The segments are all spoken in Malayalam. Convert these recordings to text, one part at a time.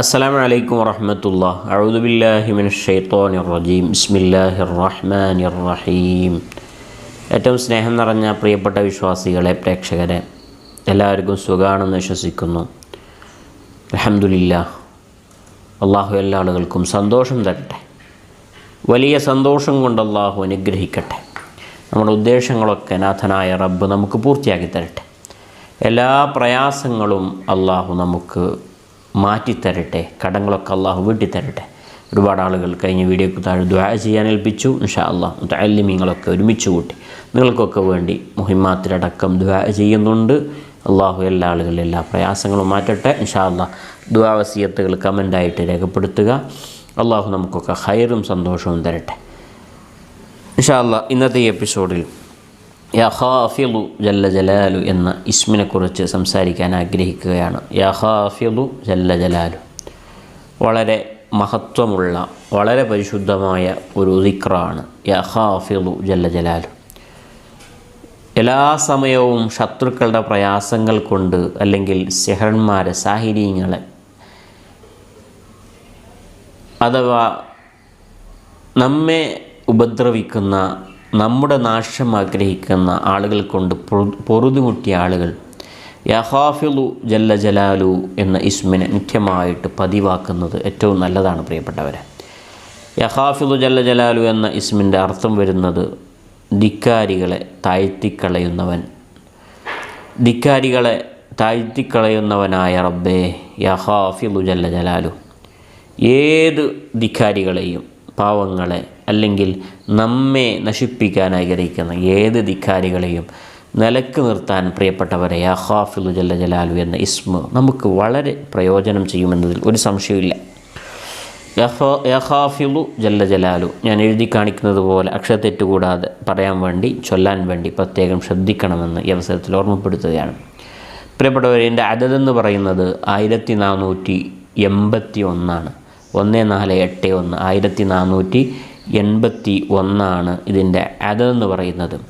അസ്സാം വലൈക്കും വറഹമത്തുള്ള. അഴുദുബില്ലാഹിമിൻ ഷെയ്ത്തോൻ റജീം ബിസ്മില്ലാഹി റഹ്മാൻ റഹീം ഏറ്റവും സ്നേഹം നിറഞ്ഞ പ്രിയപ്പെട്ട വിശ്വാസികളെ പ്രേക്ഷകരെ എല്ലാവർക്കും സുഖമാണെന്ന് വിശ്വസിക്കുന്നു. അലഹമുല്ല അള്ളാഹു എല്ലാ ആളുകൾക്കും സന്തോഷം തരട്ടെ. വലിയ സന്തോഷം കൊണ്ട് അള്ളാഹു അനുഗ്രഹിക്കട്ടെ. നമ്മുടെ ഉദ്ദേശങ്ങളൊക്കെ നാഥനായ റബ്ബ് നമുക്ക് പൂർത്തിയാക്കി തരട്ടെ. എല്ലാ പ്രയാസങ്ങളും അള്ളാഹു നമുക്ക് മാറ്റിത്തരട്ടെ കടങ്ങളൊക്കെ അള്ളാഹു വീട്ടിത്തരട്ടെ. ഒരുപാട് ആളുകൾ കഴിഞ്ഞ വീഡിയോക്ക് താഴെ ദ്വാ ചെയ്യാൻ ഏൽപ്പിച്ചു. ഇൻഷാ അള്ളാഹ് മുത്തല്ലിമീങ്ങളൊക്കെ ഒരുമിച്ച് കൂട്ടി നിങ്ങൾക്കൊക്കെ വേണ്ടി മുഹിമാത്തിലടക്കം ദ്വാ ചെയ്യുന്നുണ്ട്. അള്ളാഹു എല്ലാ ആളുകളിലും എല്ലാ പ്രയാസങ്ങളും മാറ്റട്ടെ. ഇൻഷാ അള്ളാഹ് ദ്വാവസീയത്തുകൾ കമന്റായിട്ട് രേഖപ്പെടുത്തുക. അള്ളാഹു നമുക്കൊക്കെ ഹൈറും സന്തോഷവും തരട്ടെ. ഇൻഷാ അല്ലാ ഇന്നത്തെ എപ്പിസോഡിൽ യാ ഹാഫിലു ജല്ല ജലാലു എന്ന ഇസ്മിനെക്കുറിച്ച് സംസാരിക്കാൻ ആഗ്രഹിക്കുകയാണ്. യാ ഹാഫിലു ജല്ല ജലാലു. വളരെ മഹത്വമുള്ള വളരെ പരിശുദ്ധമായ ഒരു ദിക്റാണ് യാ ഹാഫിലു ജല്ല ജലാലു. എല്ലാ സമയവും ശത്രുക്കളുടെ പ്രയാസങ്ങൾ കൊണ്ട് അല്ലെങ്കിൽ സെഹന്മാരെ സാഹിര്യങ്ങളെ അഥവാ നമ്മെ ഉപദ്രവിക്കുന്ന നമ്മുടെ നാശം ആഗ്രഹിക്കുന്ന ആളുകൾ കൊണ്ട് പൊറുതുമുട്ടിയ ആളുകൾ. യഹാഫിലു ജല്ല ജലാലു എന്ന ഇസ്മിനെ നിത്യമായിട്ട് പതിവാക്കുന്നത് ഏറ്റവും നല്ലതാണ് പ്രിയപ്പെട്ടവരെ. യഹാഫിലു ജല്ല ജലാലു എന്ന ഇസ്മിന്റെ അർത്ഥം വരുന്നത് ധിക്കാരികളെ താഴ്ത്തിക്കളയുന്നവൻ. ധിക്കാരികളെ താഴ്ത്തിക്കളയുന്നവനായ റബ്ബേ യഹാഫിലു ജല്ല ജലാലു. ഏത് ധിക്കാരികളെയും പാവങ്ങളെ അല്ലെങ്കിൽ നമ്മെ നശിപ്പിക്കാൻ ആഗ്രഹിക്കുന്ന ഏത് ധിക്കാരികളെയും നിലയ്ക്ക് നിർത്താൻ പ്രിയപ്പെട്ടവരെ യാഹാഫിലു ജല്ല ജലാലു എന്ന ഇസ്മ നമുക്ക് വളരെ പ്രയോജനം ചെയ്യുമെന്നതിൽ ഒരു സംശയമില്ല യഹ- യഹാഫിലു ജല്ല ജലാലു ഞാൻ എഴുതി കാണിക്കുന്നത് പോലെ അക്ഷരത്തെറ്റ് കൂടാതെ പറയാൻ വേണ്ടി ചൊല്ലാൻ വേണ്ടി പ്രത്യേകം ശ്രദ്ധിക്കണമെന്ന് ഈ അവസരത്തിൽ ഓർമ്മപ്പെടുത്തുകയാണ്. പ്രിയപ്പെട്ടവരെ എന്റെ അതതെന്ന് പറയുന്നത് ആയിരത്തി നാനൂറ്റി എൺപത്തി ഒന്നാണ് ഒന്ന് നാല് എട്ട് ഒന്ന് ആയിരത്തി നാനൂറ്റി എൺപത്തി ഒന്നാണ് ഇതിന്റെ അതതെന്ന് പറയുന്നത്.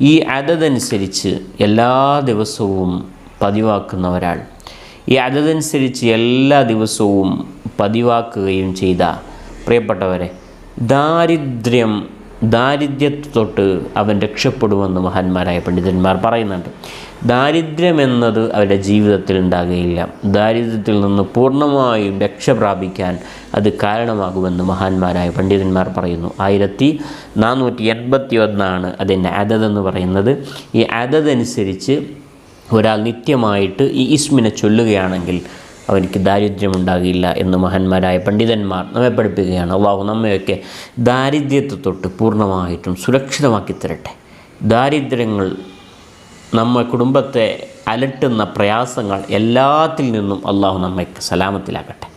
ഈ അതതനുസരിച്ച് എല്ലാ ദിവസവും പതിവാക്കുന്ന ഒരാൾ. ഈ അതതനുസരിച്ച് എല്ലാ ദിവസവും പതിവാക്കുകയും ചെയ്ത പ്രിയപ്പെട്ടവരെ ദാരിദ്ര്യം ദാരിദ്ര്യത്തൊട്ട് അവൻ രക്ഷപ്പെടുമെന്ന് മഹാന്മാരായ പണ്ഡിതന്മാർ പറയുന്നുണ്ട്. ദാരിദ്ര്യം എന്നത് അവരുടെ ജീവിതത്തിൽ ഉണ്ടാകുകയില്ല. ദാരിദ്ര്യത്തിൽ നിന്ന് പൂർണമായും രക്ഷ പ്രാപിക്കാൻ അത് കാരണമാകുമെന്ന് മഹാന്മാരായ പണ്ഡിതന്മാർ പറയുന്നു. ആയിരത്തി നാനൂറ്റി എൺപത്തി ഒന്നാണ് അതിന്റെ അതതെന്ന് പറയുന്നത്. ഈ അതതനുസരിച്ച് ഒരാൾ നിത്യമായിട്ട് ഈ ഇസ്മിനെ ചൊല്ലുകയാണെങ്കിൽ അവനിക്ക് ദാരിദ്ര്യമുണ്ടാകില്ല എന്ന് മഹാന്മാരായ പണ്ഡിതന്മാർ നമ്മെ പഠിപ്പിക്കുകയാണ്. അള്ളാഹു നമ്മയൊക്കെ ദാരിദ്ര്യത്തെ തൊട്ട് പൂർണമായിട്ടും സുരക്ഷിതമാക്കി തരട്ടെ ദാരിദ്ര്യങ്ങൾ നമ്മെ കുടുംബത്തെ അലട്ടുന്ന പ്രയാസങ്ങൾ എല്ലാത്തിൽ നിന്നും അള്ളാഹു നമ്മെ സലാമത്തിലാക്കട്ടെ.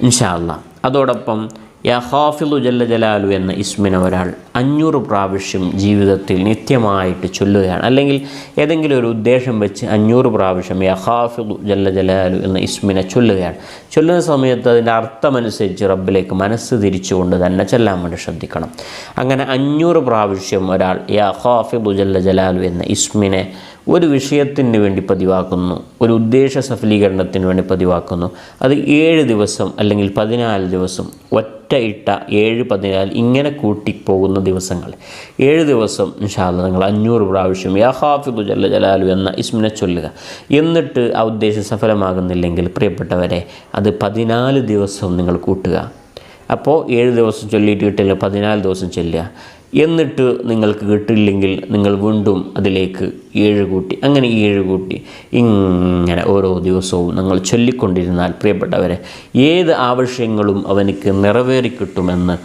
ഇൻഷാ അള്ളാഹ് അതോടൊപ്പം യാ ഹാഫിളു ജല്ല ജലാലു എന്ന ഇസ്മിനെ ഒരാൾ അഞ്ഞൂറ് പ്രാവശ്യം ജീവിതത്തിൽ നിത്യമായിട്ട് ചൊല്ലുകയാണ്. അല്ലെങ്കിൽ ഏതെങ്കിലും ഒരു ഉദ്ദേശം വെച്ച് അഞ്ഞൂറ് പ്രാവശ്യം യാ ഹാഫിളു ജല്ല ജലാലു എന്ന ഇസ്മിനെ ചൊല്ലുകയാണ്. ചൊല്ലുന്ന സമയത്ത് അതിന്റെ അർത്ഥമനുസരിച്ച് റബ്ബിലേക്ക് മനസ്സ് തിരിച്ചുകൊണ്ട് തന്നെ ചെല്ലാൻ വേണ്ടി ശ്രദ്ധിക്കണം. അങ്ങനെ അഞ്ഞൂറ് പ്രാവശ്യം ഒരാൾ യാ ഹാഫിളു ജല്ല ജലാലു എന്ന ഇസ്മിനെ ഒരു വിഷയത്തിന് വേണ്ടി പതിവാക്കുന്നു ഒരു ഉദ്ദേശ സഫലീകരണത്തിന് വേണ്ടി പതിവാക്കുന്നു. അത് ഏഴ് ദിവസം അല്ലെങ്കിൽ പതിനാല് ദിവസം ഒറ്റ ഇട്ട ഏഴ് പതിനാല് ഇങ്ങനെ കൂട്ടിപ്പോകുന്ന ദിവസങ്ങൾ. ഏഴ് ദിവസം ഇൻഷാല്ല നിങ്ങൾ അഞ്ഞൂറ് പ്രാവശ്യം യാ ഹാഫിദു ജല്ല ജലാലു എന്ന ഇസ്മിനെ ചൊല്ലുക. എന്നിട്ട് ആ ഉദ്ദേശം സഫലമാകുന്നില്ലെങ്കിൽ പ്രിയപ്പെട്ടവരെ അത് പതിനാല് ദിവസം നിങ്ങൾ കൂട്ടുക. അപ്പോൾ ഏഴ് ദിവസം ചൊല്ലിയിട്ട് കിട്ടില്ല പതിനാല് ദിവസം ചൊല്ലുക. എന്നിട്ട് നിങ്ങൾക്ക് കിട്ടില്ലെങ്കിൽ നിങ്ങൾ വീണ്ടും അതിലേക്ക് ഏഴ് കൂട്ടി അങ്ങനെ ഏഴ് കൂട്ടി ഇങ്ങനെ ഓരോ ദിവസവും നിങ്ങൾ ചൊല്ലിക്കൊണ്ടിരുന്നാൽ പ്രിയപ്പെട്ടവരെ ഏത് ആവശ്യങ്ങളും അവനക്ക് നിറവേറിക്കിട്ടുമെന്ന്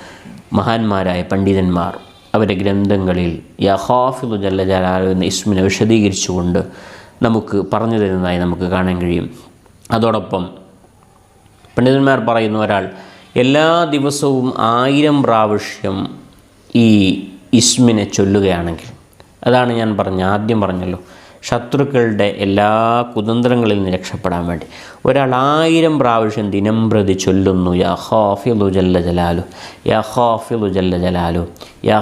മഹാന്മാരായ പണ്ഡിതന്മാർ അവരുടെ ഗ്രന്ഥങ്ങളിൽ യഹാഫിദു ജല്ല ജലാലു എന്ന ഇസ്മിനെ വിശദീകരിച്ചുകൊണ്ട് നമുക്ക് പറഞ്ഞു തരുന്നതായി നമുക്ക് കാണാൻ കഴിയും. അതോടൊപ്പം പണ്ഡിതന്മാർ പറയുന്ന ഒരാൾ എല്ലാ ദിവസവും ആയിരം പ്രാവശ്യം ഈ ഇസ്മിനെ ചൊല്ലുകയാണെങ്കിൽ. അതാണ് ഞാൻ പറഞ്ഞ ആദ്യം പറഞ്ഞല്ലോ ശത്രുക്കളുടെ എല്ലാ കുതന്ത്രങ്ങളിൽ നിന്ന് രക്ഷപ്പെടാൻ വേണ്ടി. ഒരാൾ ആയിരം പ്രാവശ്യം ദിനം പ്രതി ചൊല്ലുന്നു യാ ജല്ല ജലാലു യാ ജല്ല ജലാലു യാ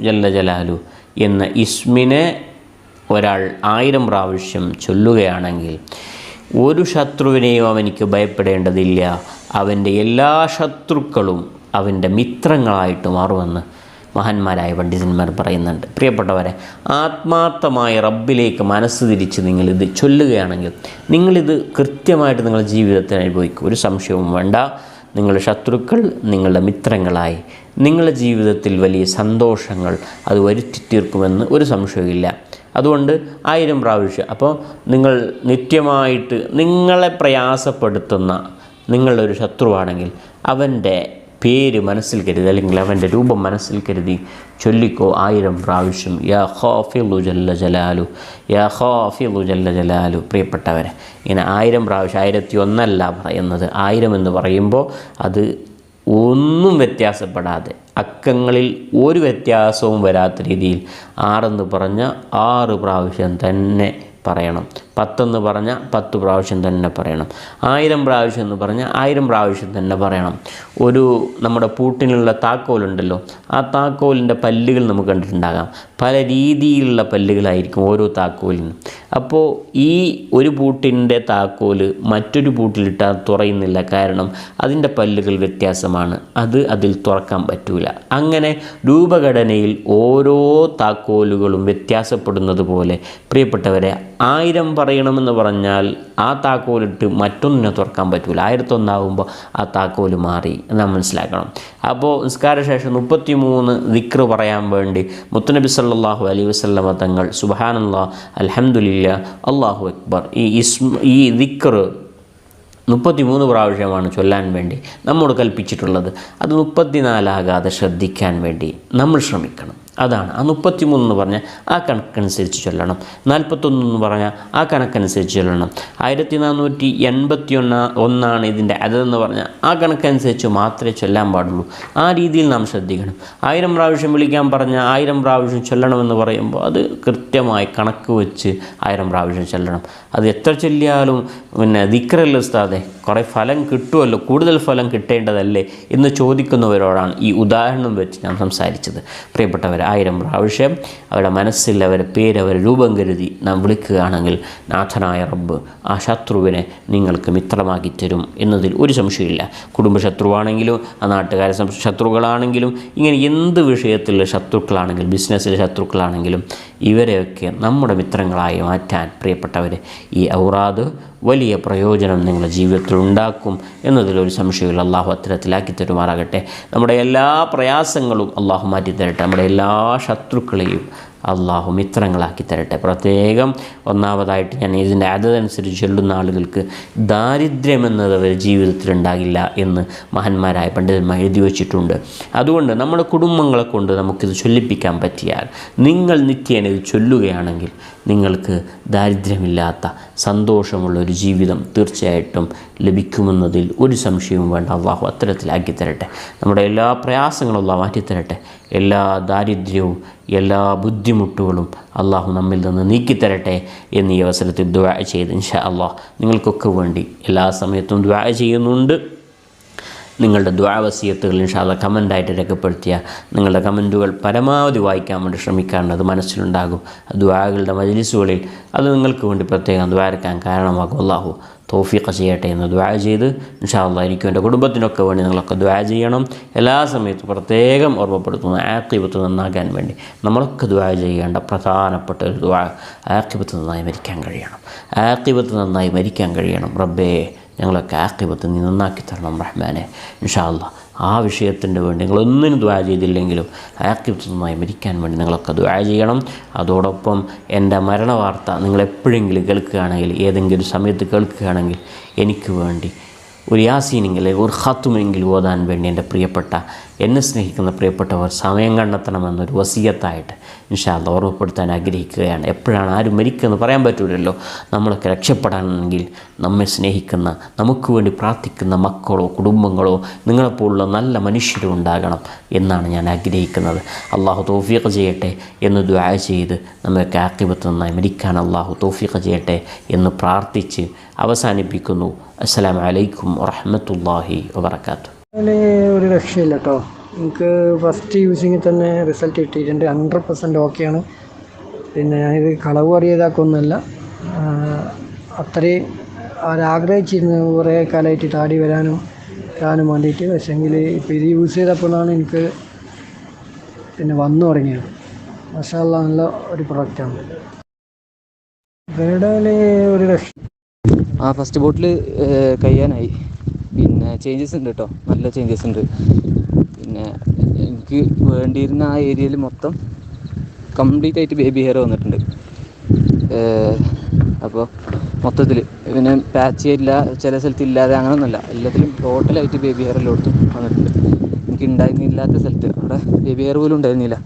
ജല്ല ജലാലു എന്ന ഇസ്മിനെ ഒരാൾ ആയിരം പ്രാവശ്യം ചൊല്ലുകയാണെങ്കിൽ ഒരു ശത്രുവിനെയും അവനിക്ക് ഭയപ്പെടേണ്ടതില്ല. അവന്റെ എല്ലാ ശത്രുക്കളും അവന്റെ മിത്രങ്ങളായിട്ട് മാറുമെന്ന് മഹാന്മാരായ പണ്ഡിതന്മാർ പറയുന്നുണ്ട്. പ്രിയപ്പെട്ടവരെ ആത്മാർത്ഥമായ റബ്ബിലേക്ക് മനസ്സ് തിരിച്ച് നിങ്ങളിത് ചൊല്ലുകയാണെങ്കിൽ നിങ്ങളിത് കൃത്യമായിട്ട് നിങ്ങളുടെ ജീവിതത്തിൽ അനുഭവിക്കും. ഒരു സംശയവും വേണ്ട. നിങ്ങളുടെ ശത്രുക്കൾ നിങ്ങളുടെ മിത്രങ്ങളായി. നിങ്ങളുടെ ജീവിതത്തിൽ വലിയ സന്തോഷങ്ങൾ അത് വരുത്തി തീർക്കുമെന്ന് ഒരു സംശയവുമില്ല. അതുകൊണ്ട് ആയിരം പ്രാവശ്യം. അപ്പോൾ നിങ്ങൾ നിത്യമായിട്ട് നിങ്ങളെ പ്രയാസപ്പെടുത്തുന്ന നിങ്ങളുടെ ഒരു ശത്രുവാണെങ്കിൽ അവന്റെ പേര് മനസ്സിൽ കരുതി അല്ലെങ്കിൽ അവന്റെ രൂപം മനസ്സിൽ കരുതി ചൊല്ലിക്കോ ആയിരം പ്രാവശ്യം യാ ഖാഫിളു ജല്ല ജലാലു യാ ഖാഫിളു ജല്ല ജലാലു. പ്രിയപ്പെട്ടവരെ ഇങ്ങനെ ആയിരം പ്രാവശ്യം ആയിരത്തി ഒന്നല്ല പറയുന്നത്. ആയിരം എന്ന് പറയുമ്പോൾ അത് ഒന്നും വ്യത്യാസപ്പെടാതെ അക്കങ്ങളിൽ ഒരു വ്യത്യാസവും വരാത്ത രീതിയിൽ ആറെന്ന് പറഞ്ഞ ആറ് പ്രാവശ്യം തന്നെ പറയണം. പത്തെന്ന് പറഞ്ഞാൽ പത്ത് പ്രാവശ്യം തന്നെ പറയണം. ആയിരം പ്രാവശ്യം എന്ന് പറഞ്ഞാൽ ആയിരം പ്രാവശ്യം തന്നെ പറയണം. ഒരു നമ്മുടെ പൂട്ടിനുള്ള താക്കോലുണ്ടല്ലോ ആ താക്കോലിന്റെ പല്ലുകൾ നമുക്ക് കണ്ടിട്ടുണ്ടാകാം. പല രീതിയിലുള്ള പല്ലുകളായിരിക്കും ഓരോ താക്കോലിനും. അപ്പോൾ ഈ ഒരു പൂട്ടിന്റെ താക്കോൽ മറ്റൊരു പൂട്ടിലിട്ടാൽ തുറയുന്നില്ല കാരണം അതിന്റെ പല്ലുകൾ വ്യത്യാസമാണ്. അത് അതിൽ തുറക്കാൻ പറ്റൂല. അങ്ങനെ രൂപഘടനയിൽ ഓരോ താക്കോലുകളും വ്യത്യാസപ്പെടുന്നത് പോലെ പ്രിയപ്പെട്ടവരെ ആയിരം പറയണമെന്ന് പറഞ്ഞാൽ ആ താക്കോലിട്ട് മറ്റൊന്നിനെ തുറക്കാൻ പറ്റൂല. ആയിരത്തൊന്നാകുമ്പോൾ ആ താക്കോൽ മാറി എന്ന് മനസ്സിലാക്കണം. അപ്പോൾ നിസ്കാരശേഷം മുപ്പത്തി മൂന്ന് ദിക്ർ പറയാൻ വേണ്ടി മുത്തനബി സല്ലാഹു അലൈഹി വസല്ലമ തങ്ങൾ സുബാനല്ലാ അലഹമുല്ല അള്ളാഹു അക്ബർ ഈ ഇസ്മ ഈ ദിക്ർ മുപ്പത്തി മൂന്ന് പ്രാവശ്യമാണ് ചൊല്ലാൻ വേണ്ടി നമ്മോട് കൽപ്പിച്ചിട്ടുള്ളത്. അത് മുപ്പത്തിനാലാകാതെ ശ്രദ്ധിക്കാൻ വേണ്ടി നമ്മൾ ശ്രമിക്കണം. അതാണ്. ആ മുപ്പത്തി മൂന്ന് എന്ന് പറഞ്ഞാൽ ആ കണക്കനുസരിച്ച് ചൊല്ലണം. നാൽപ്പത്തൊന്ന് എന്ന് പറഞ്ഞാൽ ആ കണക്കനുസരിച്ച് ചൊല്ലണം. ആയിരത്തി നാനൂറ്റി എൺപത്തി ഒന്ന ഒന്നാണ് ഇതിന്റെ അതെന്ന് പറഞ്ഞാൽ ആ കണക്കനുസരിച്ച് മാത്രമേ ചൊല്ലാൻ പാടുള്ളൂ. ആ രീതിയിൽ നാം ശ്രദ്ധിക്കണം. ആയിരം പ്രാവശ്യം വിളിക്കാൻ പറഞ്ഞാൽ ആയിരം പ്രാവശ്യം ചൊല്ലണമെന്ന് പറയുമ്പോൾ അത് കൃത്യമായി കണക്ക് വെച്ച് ആയിരം പ്രാവശ്യം ചൊല്ലണം. അത് എത്ര ചൊല്ലിയാലും പിന്നെ ദിക്രല്ല കുറേ ഫലം കിട്ടുമല്ലോ. കൂടുതൽ ഫലം കിട്ടേണ്ടതല്ലേ എന്ന് ചോദിക്കുന്നവരോടാണ് ഈ ഉദാഹരണം വെച്ച് ഞാൻ സംസാരിച്ചത്. പ്രിയപ്പെട്ടവർ ആയിരം പ്രാവശ്യം അവരുടെ മനസ്സിൽ അവരുടെ പേര് അവർ രൂപം കരുതി നാം വിളിക്കുകയാണെങ്കിൽ നാഥനായ റബ്ബ് ആ ശത്രുവിനെ നിങ്ങൾക്ക് മിത്രമാക്കി തരും എന്നതിൽ ഒരു സംശയമില്ല. കുടുംബശത്രുവാണെങ്കിലും ആ നാട്ടുകാരെ ശത്രുക്കളാണെങ്കിലും ഇങ്ങനെ എന്ത് വിഷയത്തിലുള്ള ശത്രുക്കളാണെങ്കിലും ബിസിനസ്സിലെ ശത്രുക്കളാണെങ്കിലും ഇവരെയൊക്കെ നമ്മുടെ മിത്രങ്ങളായി മാറ്റാൻ പ്രിയപ്പെട്ടവർ ഈ ഔറാദ് വലിയ പ്രയോജനം നിങ്ങളുടെ ജീവിതത്തിൽ ഉണ്ടാക്കും എന്നതിലൊരു സംശയമില്ല അള്ളാഹു അത്തരത്തിലാക്കി തരുമാറാകട്ടെ. നമ്മുടെ എല്ലാ പ്രയാസങ്ങളും അള്ളാഹു മാറ്റി തരട്ടെ. നമ്മുടെ എല്ലാ ശത്രുക്കളെയും അള്ളാഹു മിത്രങ്ങളാക്കി തരട്ടെ. പ്രത്യേകം ഒന്നാമതായിട്ട് ഞാൻ ഇതിന്റെ അതനുസരിച്ച് ചൊല്ലുന്ന ആളുകൾക്ക് ദാരിദ്ര്യം എന്നത് അവരുടെ ജീവിതത്തിൽ ഉണ്ടാകില്ല എന്ന് മഹാന്മാരായ പണ്ഡിതന്മാർ എഴുതി വച്ചിട്ടുണ്ട്. അതുകൊണ്ട് നമ്മുടെ കുടുംബങ്ങളെ കൊണ്ട് നമുക്കിത് ചൊല്ലിപ്പിക്കാൻ പറ്റിയാൽ നിങ്ങൾ നിത്യേന ഇത് ചൊല്ലുകയാണെങ്കിൽ നിങ്ങൾക്ക് ദാരിദ്ര്യമില്ലാത്ത സന്തോഷമുള്ള ഒരു ജീവിതം തീർച്ചയായിട്ടും ലഭിക്കുമെന്നതിൽ ഒരു സംശയവും വേണ്ട. അള്ളാഹു അത്തരത്തിലാക്കി തരട്ടെ നമ്മുടെ എല്ലാ പ്രയാസങ്ങളും അള്ളാഹു മാറ്റിത്തരട്ടെ. എല്ലാ ദാരിദ്ര്യവും എല്ലാ ബുദ്ധിമുട്ടുകളും അള്ളാഹു നമ്മിൽ നിന്ന് നീക്കിത്തരട്ടെ എന്നീ അവസരത്തിൽ ദുആ ചെയ്ത് ഇൻഷാ അള്ളാഹ് നിങ്ങൾക്കൊക്കെ വേണ്ടി എല്ലാ സമയത്തും ദുആ ചെയ്യുന്നുണ്ട്. നിങ്ങളുടെ ദ്വാവസീയത്തുകൾ ഇൻഷാല്ല കമന്റായിട്ട് രേഖപ്പെടുത്തിയ നിങ്ങളുടെ കമന്റുകൾ പരമാവധി വായിക്കാൻ വേണ്ടി ശ്രമിക്കാറുണ്ട്. അത് മനസ്സിലുണ്ടാകും. ദ്വാകളുടെ മജലിസുകളിൽ അത് നിങ്ങൾക്ക് വേണ്ടി പ്രത്യേകം ദ്വാരക്കാൻ കാരണമാകും. അള്ളാഹു തോഫീഖ ചെയ്യട്ടെ എന്ന് ദ്വാ ചെയ്ത് ഇൻഷാല്ല എനിക്കും എന്റെ കുടുംബത്തിനൊക്കെ വേണ്ടി നിങ്ങളൊക്കെ ദ്വാ ചെയ്യണം. എല്ലാ സമയത്തും പ്രത്യേകം ഓർമ്മപ്പെടുത്തുന്നു ആക്കിബത്ത് നന്നാക്കാൻ വേണ്ടി നമ്മളൊക്കെ ദ്വാ ചെയ്യേണ്ട പ്രധാനപ്പെട്ട ഒരു ദ്വാ ആക്കിബത്ത് നന്നായി മരിക്കാൻ കഴിയണം. ആക്കിബത്ത് നന്നായി മരിക്കാൻ കഴിയണം. റബ്ബേ ഞങ്ങളൊക്കെ ആക്കിപത്ത് നീ നന്നാക്കി തരണം റഹ്മാനെ. ഇൻഷാല്ല ആ വിഷയത്തിന്റെ വേണ്ടി നിങ്ങളൊന്നിനും ദ്വാ ചെയ്തില്ലെങ്കിലും ആക്കിപത്തുമായി മരിക്കാൻ വേണ്ടി നിങ്ങളൊക്കെ ദ്വാ ചെയ്യണം. അതോടൊപ്പം എന്റെ മരണ വാർത്ത നിങ്ങളെപ്പോഴെങ്കിലും കേൾക്കുകയാണെങ്കിൽ ഏതെങ്കിലും സമയത്ത് കേൾക്കുകയാണെങ്കിൽ എനിക്ക് വേണ്ടി ഒരു യാസീനെങ്കിൽ ഒരു ഹത്തുമെങ്കിൽ ഓതാൻ വേണ്ടി എന്റെ പ്രിയപ്പെട്ട എന്നെ സ്നേഹിക്കുന്ന പ്രിയപ്പെട്ടവർ സമയം കണ്ടെത്തണമെന്നൊരു വസീയത്തായിട്ട് ഇൻഷാല്ല ഓർമ്മപ്പെടുത്താൻ ആഗ്രഹിക്കുകയാണ്. എപ്പോഴാണ് ആരും മരിക്കുമെന്ന് പറയാൻ പറ്റൂലല്ലോ. നമ്മളൊക്കെ രക്ഷപ്പെടാനെങ്കിൽ നമ്മെ സ്നേഹിക്കുന്ന നമുക്ക് വേണ്ടി പ്രാർത്ഥിക്കുന്ന മക്കളോ കുടുംബങ്ങളോ നിങ്ങളെപ്പോലുള്ള നല്ല മനുഷ്യരും ഉണ്ടാകണം എന്നാണ് ഞാൻ ആഗ്രഹിക്കുന്നത്. അള്ളാഹു തോഫീഖ് ചെയ്യട്ടെ എന്ന് ദ്വാ ചെയ്ത് നമ്മൾക്ക് ആക്കിബത്ത് നന്നായി മരിക്കാൻ അള്ളാഹു തോഫീഖ് ചെയ്യട്ടെ എന്ന് പ്രാർത്ഥിച്ച് അവസാനിപ്പിക്കുന്നു. അസ്സലാമു അലൈക്കും വറഹ്മത്തുള്ളാഹി വബറകാതുഹു. അതിൽ ഒരു രക്ഷയില്ല കേട്ടോ എനിക്ക് ഫസ്റ്റ് യൂസിങ്ങിൽ തന്നെ റിസൾട്ട് കിട്ടിയിട്ടുണ്ട്. ഹൺഡ്രഡ് പെർസെന്റ് ഓക്കെയാണ് പിന്നെ ഞാനിത് കളവ് അറിയതാക്കൊന്നുമല്ല. അത്രയും ആഗ്രഹിച്ചിരുന്നു കുറേ കാലമായിട്ട് താടി വരാനും കാണാനും വേണ്ടിയിട്ട്. പക്ഷേങ്കിൽ ഇപ്പോൾ ഇത് യൂസ് ചെയ്തപ്പോഴാണ് എനിക്ക് പിന്നെ വന്നു തുടങ്ങിയത്. മസാല നല്ല ഒരു പ്രൊഡക്റ്റാണ് ബ്രൈഡൽ ഒരു രക്ഷ ആ ഫസ്റ്റ് ബോട്ടിൽ കഴിയാനായി പിന്നെ ചേഞ്ചസ് ഉണ്ട് കേട്ടോ നല്ല ചേഞ്ചസ് ഉണ്ട്. പിന്നെ എനിക്ക് വേണ്ടിയിരുന്ന ആ ഏരിയയിൽ മൊത്തം കംപ്ലീറ്റ് ആയിട്ട് ബേബി ഹെയർ വന്നിട്ടുണ്ട്. അപ്പോൾ മൊത്തത്തിൽ പിന്നെ പാച്ച് ഇല്ല ചില സ്ഥലത്ത് ഇല്ലാതെ അങ്ങനൊന്നുമല്ല. എല്ലാത്തിലും ടോട്ടലായിട്ട് ബേബി ഹെയർ എല്ലാം കൊടുത്തു വന്നിട്ടുണ്ട്. എനിക്ക് ഉണ്ടായിരുന്നില്ലാത്ത സ്ഥലത്ത്. അവിടെ ബേബി ഹെയർ പോലും ഉണ്ടായിരുന്നില്ല.